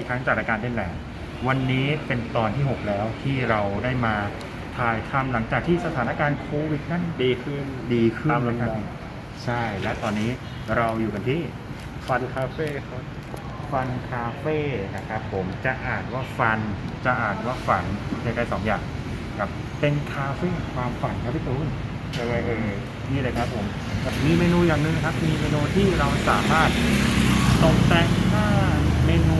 อีกครั้งจากรายการเล่นแหลงวันนี้เป็นตอนที่ 6 แล้วที่เราได้มาถ่ายทำหลังจากที่สถานการณ์โควิดนั่นดีขึ้นดีขึ้นตามนะลำคดัรับบใช่และตอนนี้เราอยู่กันที่ฟันคาเฟ่ครับฟันคาเฟ่นะครับผมจะอ่านว่าฟันจะอ่านว่าฝันใกล้ๆสองอย่างครับเป็นคาเฟ่ความฝันครับพี่ตูนยังไงเอ่ยนี่เลยครับผมมีเมนูอย่างหนึ่งครับ มีเมนูที่เราสามารถตกแต่งหน้าเมนูได้นะค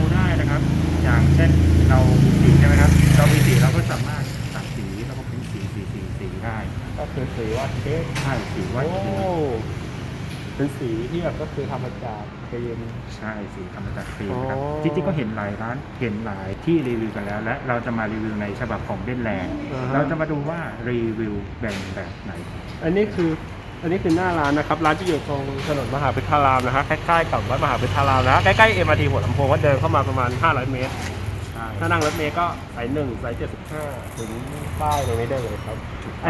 รับ อย่างเช่นเรามีสีใช่ไหมครับเรามีสีเราก็สามารถตัดสีแล้วก็เป็นสีสีสีสีได้ก็คือสีวาดเค้กใช่สีว่าโอ้เขียวเป็นสีที่แบบก็คือทำมาจากครีม ใช่สีทำมาจากครีมครับอ๋อจริงๆก็เห็นหลายร้านเห็นหลายที่รีวิวกันแล้ว และเราจะมารีวิวในฉบับของเด่นแลนด์อ่าฮะเราจะมาดูว่ารีวิวแบ่งแบบไหน อันนี้คือ อันนี้คือหน้าร้านนะครับ ร้านจะอยู่ตรงถนนมหาพิทารามนะฮะใกล้ๆกับวัดมหาพิทารามนะฮะใกล้ๆเอ็มอาร์ทีหัวลำโพงก็เดินเข้ามาประมาณ 500 เมตรใช่ถ้านั่งรถเมล์ก็สายหนึ่งสายเจ็ดสิบห้าถึงป้ายตรงนี้ได้เลยครับ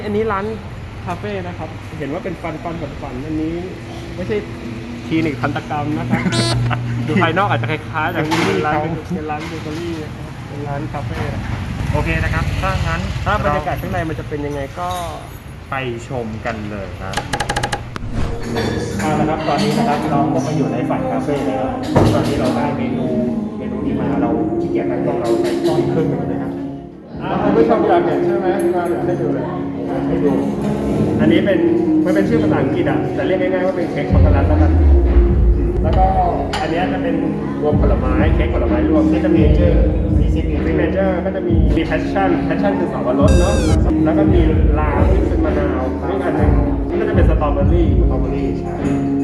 อันนี้ร้านคาเฟ่นะครับ เห็นว่าเป็นฟันฟันฟันฟันอันนี้ไม่ใช่คลินิกทันตกรรมนะครับดูภายนอกอาจจะคล้ายๆแต่จริงๆเป็นร้านเป็นร้านเบเกอรี่นะครับเป็นร้านคาเฟ่นะครับโอเคนะครับ ถ้างั้นถ้าบรรยากาศข้างในมันจะเป็นยังไงก็ ไปชมกันเลยครับเอาละครับตอนนี้นะครับน้องก็มาอยู่ในฝันคาเฟ่แล้วตอนนี้เราได้เมนูเมนูนี้มาเราขี้เกียจนั่งกล้องเราใช้กล้องอีกเครื่องหนึงเลยครับคุณผู้ชมอยากเห็นใช่ไหมมาเดี๋ยวให้ดูเลยให้ดู อันนี้เป็นมันเป็นชื่อภาษาอังกฤษอะแต่เรียกง่ายๆว่าเป็นเค้กช็อกโกแลตแล้วกัน แล้วก็อันนี้จะเป็นรวมผลไม้เค้กผลไม้รวมที่จะมีชื่อมีซิกเนซิกเนเจอร์ก็จะมีมีแพชชั่นแพชชั่นคือสับปะรดเนาะแล้วก็มีลาวที่เป็นมะนาวนี่อันหนึ่งก็จะเป็นสตรอเบอรี่สตรอเบอรี่ใช่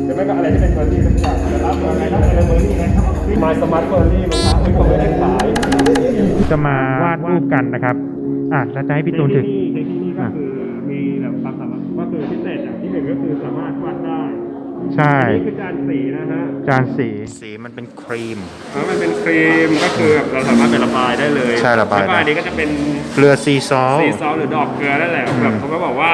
หรือไม่ก็อะไรที่เป็นเบอร์รี่สักอย่างแต่รับอะไรรับอะไรเบอร์รี่นะครับมาสมาร์ทเบอร์รี่มั้งครับที่เขาไม่ได้ขายจะมาวาดรูปกันนะครับอะแล้วจะให้พี่ตูนถึงที่นี่ก็คือมีแบบความสามารถก็คือพิเศษอย่างที่หนึ่งก็คือสามารถวาดได้ ใช่อันนี้คือจานสีนะฮะจานสี สีมันเป็นครีม แล้วมันเป็นครีมก็คือแบบเราสามารถไประบายได้เลยใช่ระบายได้ แล้วก็อันนี้ก็จะเป็นเกลือซีซอลสีซอสหรือดอกเกลือนั่นแหละแบบเขาก็บอกว่า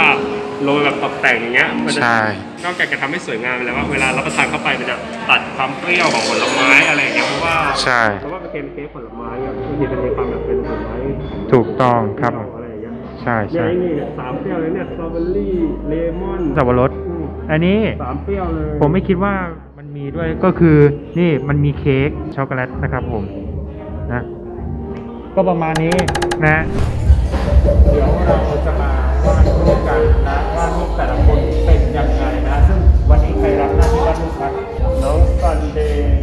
โรยแบบตกแต่งอย่างเงี้ยมันจะใช่ นอกจากจะทำให้สวยงามแล้วว่าเวลารับประทานเข้าไปมันจะตัดความเปรี้ยวของผลไม้อะไรอย่างเงี้ยเพราะว่าใช่ เพราะว่ามันเป็นเค้กผลไม้อะบางทีมันมีความแบบเป็นผลไม้ของถูกต้องครับ อะไรอย่างเงี้ยใช่เนี่ยใช่ไอ้นี่สามเปรี้ยวเลยเนี่ยสตรอเบอรี่เลมอน สับปะรด อืมอันนี้สามเปรี้ยวเลย ผมไม่คิดว่ามันมีด้วยก็คือนี่มันมีเค้กช็อกโกแลตนะครับผมนะก็ประมาณนี้นะ เดี๋ยวเราจะมาวาดรูปกันนะว่ารูปแต่ละคนเป็นยังไงนะ ซึ่งวันนี้ใครรับหน้าที่วาดรูปครับน้องซันเดย์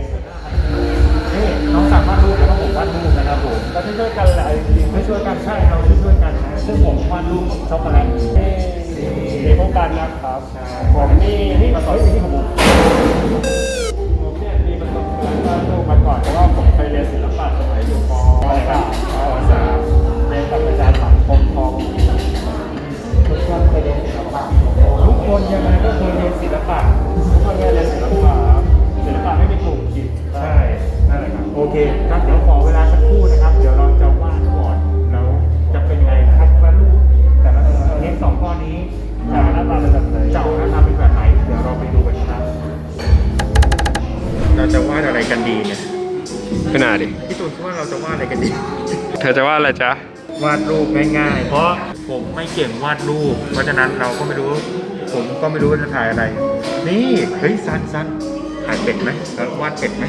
นี่น้องสามวาดรูปแล้วก็ผมวาดรูปนะครับผมก็ช่วยๆกันแหละจริงๆไม่ช่วยกันใช่เราช่วยๆกันนะซึ่งผมวาดรูปช็อกโกแลต มีพวกกันนะครับผมนี่นี่มาสอนที่ของผมผมเนี่ยมีประสบการณ์วาดรูปมาก่อนเพราะว่าผมเคยเรียนศิลปะสมัยอยู่ปอะไรครับปสามเรียนกับอาจารย์สังคมทองทุกคนเคยเรียนศิลปะทุกคนยังไงก็เคยเรียนศิลปะทุกคนเรียนศิลปะศิลปะไม่มีกลุ่มกิจใช่นั่นแหละครับโอเคครับเดี๋ยวขอเวลาสักครู่นะครับ ขนาดดิ พี่ตูนคิดว่าเราจะวาดอะไรกันดี เธอจะว่าอะไรจ๊ะ วาดรูปง่ายๆ เพราะผมไม่เก่งวาดรูป เพราะฉะนั้นเราก็ไม่รู้ ผมก็ไม่รู้ว่าจะถ่ายอะไร นี่เฮ้ยซันซันถ่ายเป็ดไหมเออวาดเป็ดไหม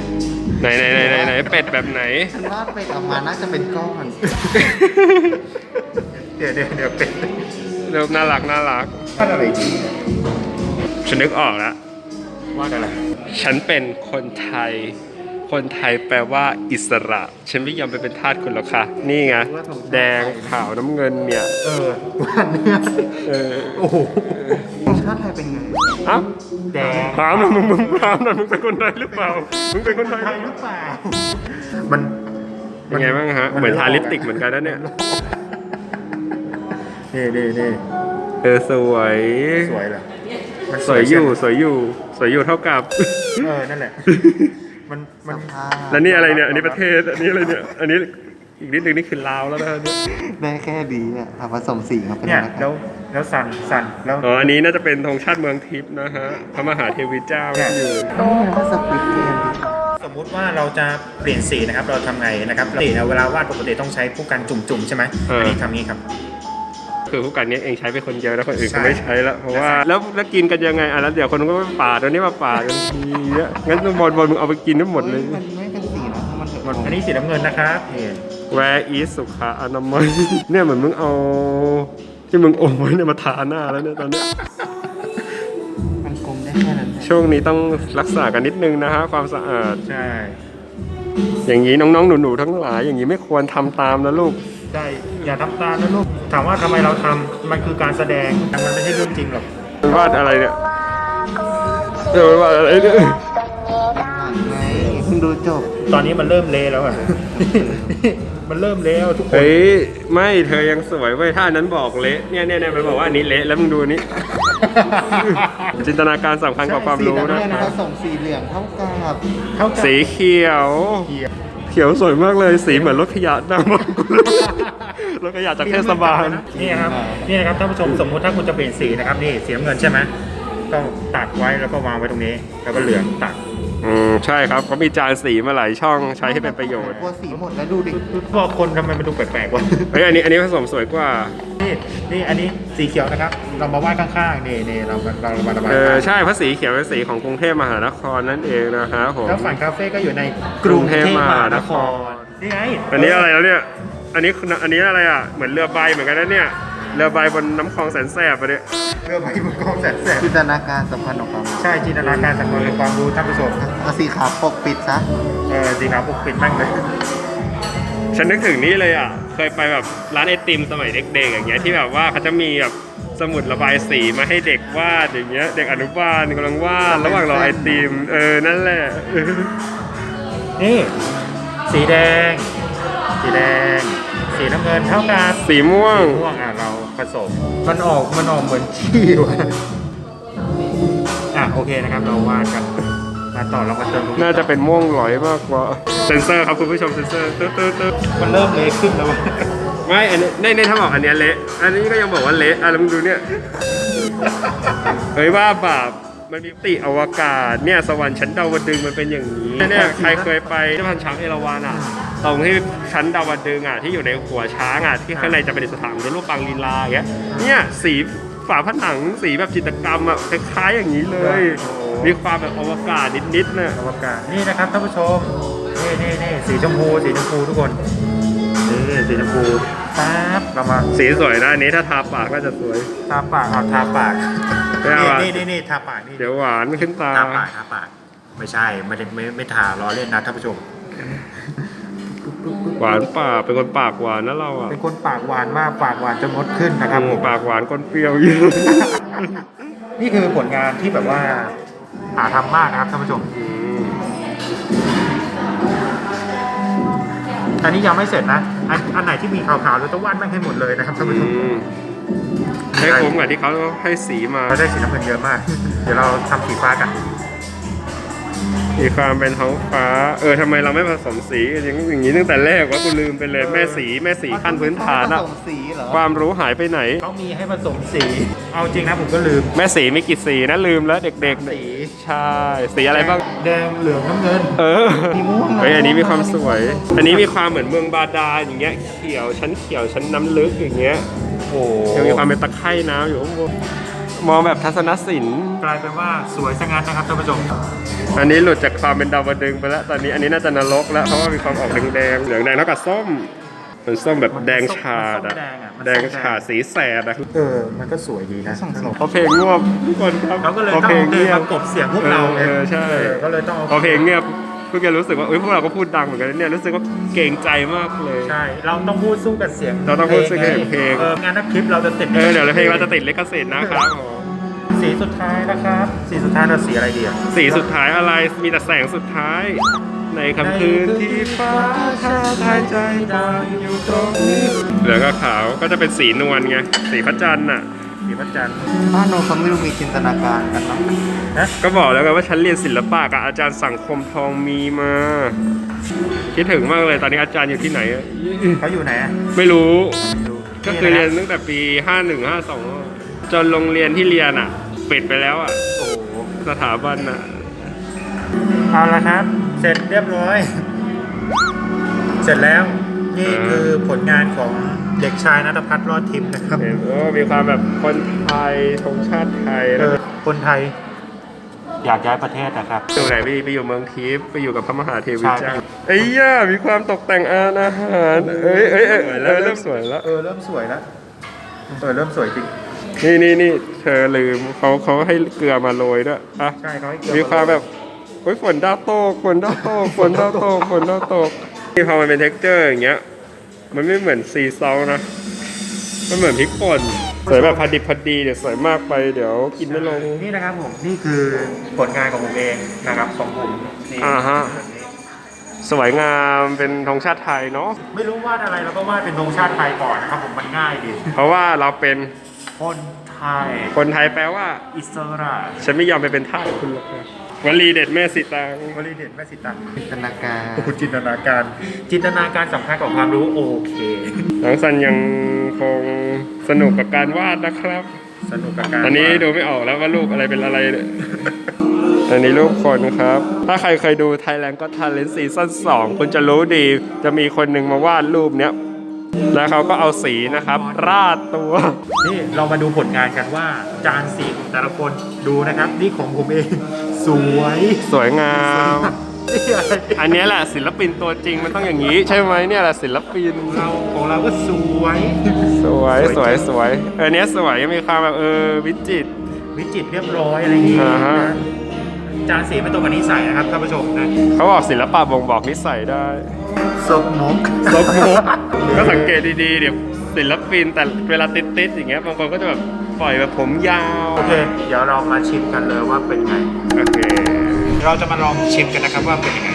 ไหนไหนไหนไหนไหนเป็ดแบบไหน ฉันว่าเป็ดออกมาน่าจะเป็นก้อน เดี๋ยวเดี๋ยวเดี๋ยวเป็ดเริ่มน่ารักน่ารัก วาดอะไรดีฉันนึกออกแล้ววาดอะไร ฉันเป็นคนไทย คนไทยแปลว่าอิสระ ฉันไม่ยอมไปเป็นทาสคุณหรอกค่ะ นี่ไง แดงขาวน้ำเงินเนี่ยเออวาดเนี่ยเออโอ้โหของชาติไทยเป็นไงเอ้าแดงถามหน่อยมึงมึงถามหน่อยมึงเป็นคนไทยหรือเปล่ามึงเป็นคนไทยไทยหรือเปล่ามันเป็นไงบ้างฮะเหมือนทาลิปสติกเหมือนกันนะเนี่ยนี่นี่นี่เออสวยสวยเหรอมันสวยอยู่ใช่ไหมสวยอยู่สวยอยู่เท่ากับเออนั่นแหละ มันมันสภาพ แล้วนี่อะไรเนี่ย อันนี้ประเทศ อันนี้อะไรเนี่ย อันนี้อีกนิดนึงนี่คือลาวแล้วนะเนี่ยได้แค่บีอะเอาผสมสีมาเป็นเนี่ยอะไรคแล้รัวบแล้วสั่นสั่นแล้วอ๋อ อันนี้น่าจะเป็นธงชาติเมืองทิพย์นะฮะ พระมหาเทวีเจ้าที่อยู่ต้องถ้าสปิดเกมสมมุติว่าเราจะเปลี่ยนสีนะครับ เราทำไงนะครับปกติเนี่ยเวลาวาดปกติต้องใช้ผู้กันจุ่มๆใช่ไหมเอออั อันนี้ทำงี้ครับ คือผู้กันเนี้เองใช้ไปคนเดียวแล้วคนอื่นใช่ก็ไม่ใช้แล้วเพราะว่าแล้วแล้วกินกันยังไงอะแล้วเดี๋ยวคนก็มาปาดตัวนี้มาปาดกันทีเนี้ยงั้นบอลบอลมึงเอาไปกินทั้งหมดเลย มันไม่เป็นสีนะมันเถอะอันนี้สีน้ำเงินนะครับนี่แวร์อีสุขาอนามัยเนี่ยเหมือนมึงเอาที่มึงอมไว้เนี่ยมาทาหน้าแล้วเนี่ยตอนเนี้ยมันกลมได้แค่นั้นแหละช่วงนี้ต้องรักษากันนิดนึงนะฮะความสะอาด ใช่ อย่างนี้น้องๆหนูๆทั้งหลายอย่างนี้ไม่ควรทำตามนะลูก ใช่อย่าทำตามนะลูกถามว่าทำไมเราทำมันคือการแสดงมันไม่ใช่เรื่องจริงหรอกวาดอะไรเนี่ยเออวาดอะไรเนี่ยหนังไงเพิ่งดูจบ ตอนนี้มันเริ่มเละแล้วอะมันเริ่มเละแล้วทุกคน เฮ้ยไม่เธอยังสวยเว้ยถ้าอันนั้นบอกเละเนี่ยเนี่ยเนี่ยมันบอกว่าอันนี้เละแล้วมึงดูอันนี้ จินตนาการสำคัญกว่าความรู้สีนะน้ำเงินคผรับสมสีเหลืองเท่ากับ เท่ากับสีเขียว เขียว เขียวสวยมากเลยสีเหมือนรถขยะหน้ามันกูเลยรถขยะจากเทศบาลนี่ครับนี่นะครับท่านผู้ชมสมมุติถ้าคุณจะเปลี่ยนสีนะครับนี่สีน้ำเงินใช่ไหมต้องตัดไว้แล้วก็วางไว้ตรงนี้ แล้วก็เหลืองตัด อืมใช่ครับเขามีจานสีมาหลายช่องใช้ให้เป็นประโยชน์กลัวสีหมดแล้วดูดิพอคนทำไมมันดูแปลกๆวะเฮ้ยอันนี้อันนี้ผสมสวยกว่า นี่นี่อันนี้สีเขียวนะครับ เรามาวาดข้างๆนี่นี่เราเราเรามาระบายเออใช่เพราะสีเขียวเป็นสีของกรุงเทพมหานครนั่นเองนะฮะผมแล้วฝั่งคาเฟ่ก็อยู่ในกรุงเทพมหานครนี่ไงอันนี้อะไรแล้วเนี่ย อันนี้คืออันนี้อะไรอะเหมือนเรือใบเหมือนกันนะเนี่ย เรือใบบนน้ำคลองแสนแสบอะเนี่ยเรือใบมือกองแสนแสบจินตนาการสำคัญของความรู้ใช่จินตนาการสำคัญกับความรู้ท่านผู้ชมเอาสีขาวปกปิดซะเออสีขาวปกปิดแม่งเลยฉันนึกถึงนี่เลยอะ เคยไปแบบร้านไอติมสมัยเด็กๆอย่างเงี้ยที่แบบว่าเขาจะมีแบบสมุดระบายสีมาให้เด็กวาดอย่างเงี้ย เด็กอนุบาลกำลังวาดระหว่างรอไอติม เออนั่นแหละนี่สีแดง สีแดง สีน้ำเงินเท่ากับสีม่วง ม่วงอะเราผสมมันออกมันออกเหมือนขี้ว่ะอะโอเคนะครับเราวาดกันมาต่อเรามาเติมตรงน่าจะเป็นม่วงหลอยมากกว่า เซนเซอร์ครับคุณผู้ชมเซนเซอร์ตึ๊ดตึ๊ดตึ๊ดมันเริ่มเละขึ้นแล้วว่ะไม่อันนี้ในในถ้าบอกอันเนี้ยเละ อันนี้ก็ยังบอกว่าเละอะแล้วมึงดูเนี่ย เฮ้ยว่าบาปมันมีติอวกาศเนี่ยสวรรค์ชั้นดาวดึงส์มันเป็นอย่างนี้เนี่ยใครเคยไปที่พันช้างเอราวัณอะ ตรงที่ชั้นดาวดึงส์อะที่อยู่ในหัวช้างอะที่ข้างในจะเป็นสถานเป็นรูปปังลีลาอย่างเงี้ยเนี่ยสีฝาผนังสีแบบจิตรกรรมอะคล้ายๆอย่างนี้เลย มีความแบบอวกาศนิดๆนะอวกาศนี่นะครับท่านผู้ชมนี่นี่นี่สีชมพูสีชมพูทุกคนนี่สีชมพูปั๊บเรามาสีสวยนะอันนี้ถ้าทาปากก็จะสวยทาปากเอาทาปากไม่เอาอะนี่นี่นี่ทาปากนี่เดี๋ยวหวานขึ้นตาทาปากทาปากไม่ใช่ไม่ได้ไม่ไม่ทาล้อเล่นนะท่านผู้ชม หวานปากเป็นคนปากหวานนะเราอะเป็นคนปากหวานมากปากหวานจนมดขึ้นนะครับผมปากหวานก้นเปรี้ยวเยอะนี่คือผลงานที่แบบว่าหาทำมากนะครับท่านผู้ชมอันนี้ยังไม่เสร็จนะ อันอันไหนที่มีขาวๆเราต้องวาดแม่งให้หมดเลยนะครับท่านผู้ชมให้คุ้มกับที่เขาให้สีมาเราได้สีน้ำเงินเยอะมาก เดี๋ยวเราทำสีฟ้ากัน มีความเป็นท้องฟ้า เออทำไมเราไม่ผสมสีอย่างอย่างนี้ตั้งแต่แรกวะกูลืมไปเลยแม่สีแม่สีขั้นพื้นฐานผอะสมสีเหรอความรู้หายไปไหน เขามีให้ผสมสี เอาจริงนะผมก็ลืมแม่สีมีกี่สีนะลืมแล้วเด็กสีๆ ใช่ สีอะไรบ้าง แดงเหลืองน้ำเงิน เออสีม่วงะเฮ้ยอันนี้มีความสวย อันนี้มีความเหมือนเมืองบาดาลอย่างเงี้ย เขียวชั้นเขียวชั้นน้ำลึกอย่างเงี้ย โอ้ยังมีความเป็นตะไคร่น้ำอยู่ข้างบน มองแบบทัศนศิลป์ กลายเป็นว่าสวยสงัดนะครับท่านผู้ชมอันนี้หลุดจากความเป็นดาวดึงส์ไปแล้ว ตอนนี้อันนี้น่าจะนรกแล้ว เพราะว่ามีความออกแดงๆ เหลืองแดงเท่ากับส้มเป็นส้มแบบแดงฉาดอะมันส้มแดงอะมันส้มแดงฉาดสีแสดอะเออ มันก็สวยดีนะพอเพลงง่วงทุกคนครับเขาก็เลยพต้อองเพลงเอาเพลงเงียบประกบเสียงพวกเราเออใช่ เออก็เลยต้องเอา พอเพลงเงียบ เพิ่งจะรู้สึกว่าเอ้ยพวกเราก็พูดดังเหมือนกันนะเนี่ยรู้สึกว่าเก่งใจมากเลย ใช่ เราต้องพูดสู้กับเสียงเราต้องพูดสู้กับเสียงเพลงเอองานนักคลิปเราจะติดเออเดี๋ยวเพลงเราจะติดลิขสิทธิ์นะครับสีสุดท้ายนะครับ สีสุดท้ายเราสีอะไรดีอะสีสุดท้ายอะไรมีแต่แสงสุดท้าย ในค่ำคืนที่ฟ้าท้าทายใจต่างอยู่ตรงนี้เหลืองกับขาวก็จะเป็นสีนวลไงสีพระจันทร์น่ะ สีพระจันทร์บ้านเราเขาไม่รู้มีจินตนาการกันเนาะนะก็บอกแล้วไงว่าฉันเรียนศิลปะกับอาจารย์สังคมทองมีมาคิดถึงมากเลยตอนนี้อาจารย์อยู่ที่ไหนอะเขาอยู่ไหนอะไม่รู้ไม่รู้ ก็คือเรียนตั้งแต่ปี 51 52 จนโรงเรียนที่เรียนอะปิดไปแล้วอะโอ้โหสถาบันอะเอาละครับ เสร็จเรียบร้อย เสร็จแล้วนี่อ่าคือผลงานของ เด็กชายนัทพัฒน์รอดทิมนะครับ เห็นว่ามีความแบบคนไทยธงชาติไทยเอนะอคนไทย อยากย้ายประเทศนะครับอยู่ไหนพี่ไปอยู่เมืองทิพย์ไปอยู่กับพระมหาเทวีใช่เจ้าไอ้ย่ามีความตกแต่งอาหารเอ้ยเอ้ยเอ้ยเอ้ยเริ่มสวยแล้วเออเริ่มสวยแล้วเออเริ่มสวยจริงนี่นี่นี่เธอลืมเขาเขาให้เกลือมาโรยด้วยอะใช่เขาให้เกลือมีความแบบโอ้ยฝนดาวตกฝนดาวตกฝนดาวตกฝนดาวตกนี่พอมันเป็น t e x t อร์อย่างเงี้ย มันไม่เหมือนซีซอลนะ มันเหมือนพริกป่นสวยแบบพอดีพอดีเดี๋ยวสวยมากไปเดี๋ยวกินไม่ลง นี่นะครับผม นี่คือผลงานของผมเองนะครับของผมนี่อ่าฮะสวยงามเป็นธงชาติไทยเนาะไม่รู้วาดอะไรเราก็วาดเป็นธงชาติไทยก่อนนะครับผมมันง่ายดีเพราะว่าเราเป็นคนไทยคนไทยแปลว่า อิสระ ฉันไม่ยอมไปเป็นทาสคุณหรอกนะ วลีเด็ดแม่สิตางวลีเด็ดแม่สิตังจินตนาการโอ้โหจินตนาการ จินตนาการสำคัญกว่าความรู้โอเค น้องซันยังคงสนุกกับการวาดนะครับ สนุกกับการอันนี้วาดดูไม่ออกแล้วว่ารูปอะไรเป็นอะไรเนี่ยอันนี้รูปคนครับ ถ้าใครเคยดู Thailand ก็ Talent ซีซั่น2คุณจะรู้ดี จะมีคนหนึ่งมาวาดรูปเนี้ย แล้วเขาก็เอาสีนะครับ ราดตัว นี่เรามาดูผลงานกันว่า จานสีของแต่ละคนดูนะครับ นี่ของผมเอง สวย สวยงามนี่อะไรอันเนี้ยแหละศิลปินตัวจริงมันต้องอย่างนี้ ใช่ไหมเนี่ยแหละศิลปิน เราของเราก็สวย สวยสสววยยสวยเออเนี้ยสวยมีความแบบเออวิจิตร วิจิตรเรียบร้อยอะไรอย่างงี้อ่าฮะ นะจานสีไม่ตรงกับนิสัยนะครับท่านผู้ชมนะเขาบอกศิลปะบ่งบอกนิสัยได้ซกมกลบมุกก็สังเกตดีๆเดี๋ยวศิลปินแต่เวลาติดๆอย่างเงี้ยบางคนก็จะแบบ ปล่อยแบบผมยาวโอเคเดี๋ยวเรามาชิมกันเลยว่าเป็นไง โอเค เราจะมาลองชิมกันนะครับว่าเป็นยังไง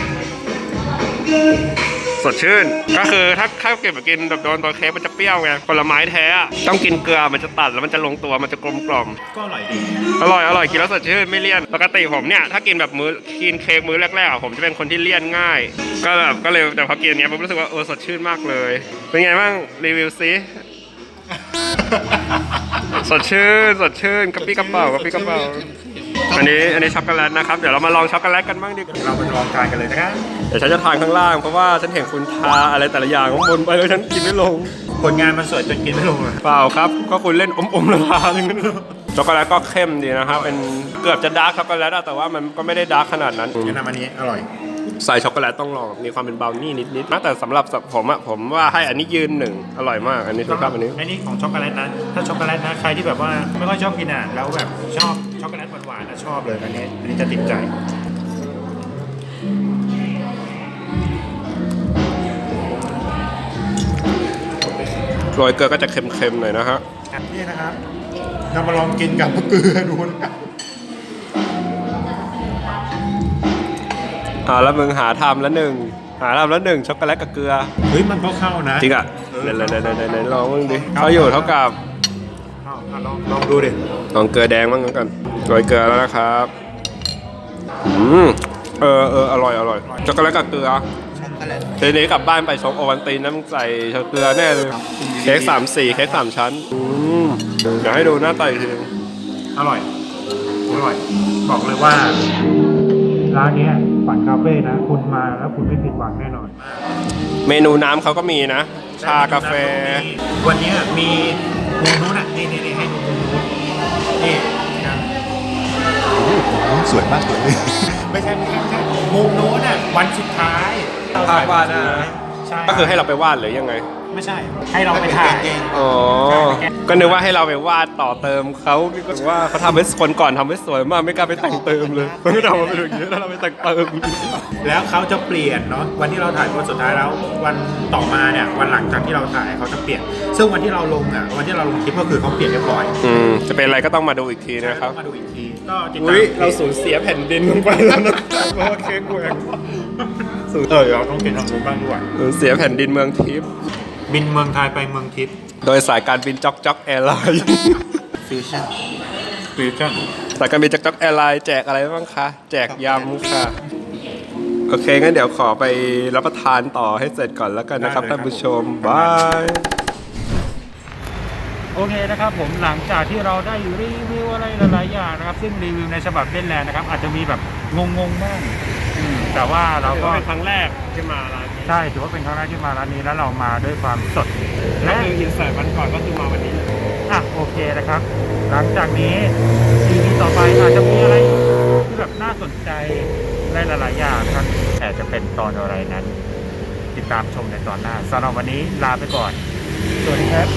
สดชื่น ก็คือถ้าถ้าเก็บมากินแบบโดนตัวเค้กมันจะเปรี้ยวไงผลไม้แท้อะต้องกินเกลือมันจะตัดแล้วมันจะลงตัวมันจะกลมกล่อม ก็อร่อยดี อร่อยอร่อยกินแล้วสดชื่นไม่เลี่ยนปกติผมเนี่ยถ้ากินแบบมื้อกินเค้กมื้อแรกๆอะผมจะเป็นคนที่เลี่ยนง่าย ก็แบบก็เลยแต่พอกินอันเนี้ยผมรู้สึกว่าเออสดชื่นมากเลย เป็นไงบ้างรีวิวซิ สดชื่นสดชื่นกระปี้กระเป๋ากระปี้กระเป๋าอันนี้อันนี้ช็อกโกแลตนะครับ เดี๋ยวเรามาลองช็อกโกแลตกันบ้างดีกว่าเรามาลองทานกันเลยนะครับเดี๋ยวฉันจะทานข้างล่างเพราะว่าฉันเห็นคุณทาอะไรแต่ละอย่างข้างบนไปแล้วฉันกินไม่ลง ผลงานมันสวยจนกินไม่ลงเลยเปล่าครับ ก็คุณเล่นอมอมๆละลาอย่างนั้นช็อกโกแลตก็เข้มดีนะครับเป็นเกือบจะดาร์กช็อกโกแลตอะแต่ว่ามันก็ไม่ได้ดาร์กขนาดนั้นแนะนำอันนี้อร่อย ใส่ช็อกโกแลตต้องลองมีความเป็นบราวนี่นิดๆนะแต่สำหรับผมอะผมว่าให้อันนี้ยืนหนึ่งอร่อยมาก อันนี้ชอบอันนี้ อันนี้ของช็อกโกแลตนะถ้าช็อกโกแลตนะใครที่แบบว่าไม่ค่อยชอบกินอะแล้วแบบชอบช็อกโกแลตหวานๆนะชอบเลยอันนี้อันนี้จะติดใจโรยเกลือก็จะเค็มๆหน่อยนะฮะนี่นะครับเรามาลองกินกับเกลือดูนะครับ อ่าแล้วมึงหาทำแล้วหนึ่งหาทำแล้วหนึ่งช็อกโกแลตกับเกลือ เฮ้ยมันก็เข้านะจริงอะไหนๆๆๆๆลองมึงดิเขาอยู่เท่ากับเข้าอะลองลองดูดิลองเกลือแดงบ้างแล้วกันโรยเกลือแล้วนะครับอืมเออเอออร่อยอร่อยช็อกโกแลตกับเกลือช็อกโกแลตทีนี้กลับบ้านไปชกโอวันตีนน้ำใส่ช็อกเกลือแน่เลยเค้กสามสี่เค้กสามชั้นอืมเดี๋ยวให้ดูหน้าตาอีกทีนึงอร่อยอร่อย บอกเลยว่า ร้านเนี้ยฝันคาเฟ่นะ คุณมาแล้วคุณไม่ผิดหวังแน่นอน เมนูน้ำเขาก็มีนะ ชากาแฟ วันเนี้ยมีมุมนู้นอะนี่นี่นี่ให้ดูมุมนู้นนี่นะสวยมากเลยไม่ใช่ไม่ใช่ไม่ใช่มุมนู้นอะวันสุดท้ายเราถ่ายวาดใช่ก็คือให้เราไปวาดหรือยังไง ไม่ใช่ ให้เราไปถ่าย อ๋อ ก็นึกว่าให้เราไปวาดต่อเติมเขาก็ว่าเขาทำให้คนก่อนทำให้สวยมากไม่กล้าไปแต่งเติมเลยเขาไม่ทำมาเป็นอย่างนี้แล้วเราไปแต่งเติม แล้วเขาจะเปลี่ยนเนาะวันที่เราถ่ายวันสุดท้ายแล้ววันต่อมาเนี่ยวันหลังจากที่เราถ่ายเขาจะเปลี่ยน ซึ่งวันที่เราลงอะวันที่เราลงคลิปก็คือเขาเปลี่ยนเรียบร้อยอืมจะเป็นอะไรก็ต้องมาดูอีกทีนะครับมาดูอีกทีก็ติดตามอุ้ยเราสูญเสียแผ่นดินลงไปแล้วนะเพราะว่าเค้กแหวกเออเราต้องเปลี่ยนทางนู้นบ้างด้วยสูญเสียแผ่นดินเมืองทิพย์ บินเมืองไทยไปเมืองทิพย์โดยสายการบินจ็อกจ็อกแอร์ไลน์ฟิวชั่นฟิวชั่นสายการบินจ็อกจ็อกแอร์ไลน์แจกอะไรบ้างคะ แจกยำค่ะ โอเค งั้นเดี๋ยวขอไปรับประทานต่อให้เสร็จก่อนแล้วกันนะครับท่านผู้ชมบายโอเคนะครับผมหลังจากที่เราได้รีวิวอะไรหลายๆอย่างนะครับ ซึ่งรีวิวในฉบับเล่นแลนด์นะครับ อาจจะมีแบบงงๆบ้างอืมแต่ว่าเราถือก็ว่าเป็นครั้งแรกที่มาร้านนี้ ใช่ถือว่าเป็นครั้งแรกที่มาร้านนี้แล้วเรามาด้วยความสดและและคืออินเสิร์ตวันก่อนก็คือมาวันนี้เลยอะโอเคนะครับ หลังจากนี้ EP ต่อไปอาจจะมีอะไรที่แบบน่าสนใจได้หลายๆอย่างครับแต่จะเป็นตอนอะไรนั้น ติดตามชมในตอนหน้าสำหรับวันนี้ลาไปก่อน สวัสดีครับ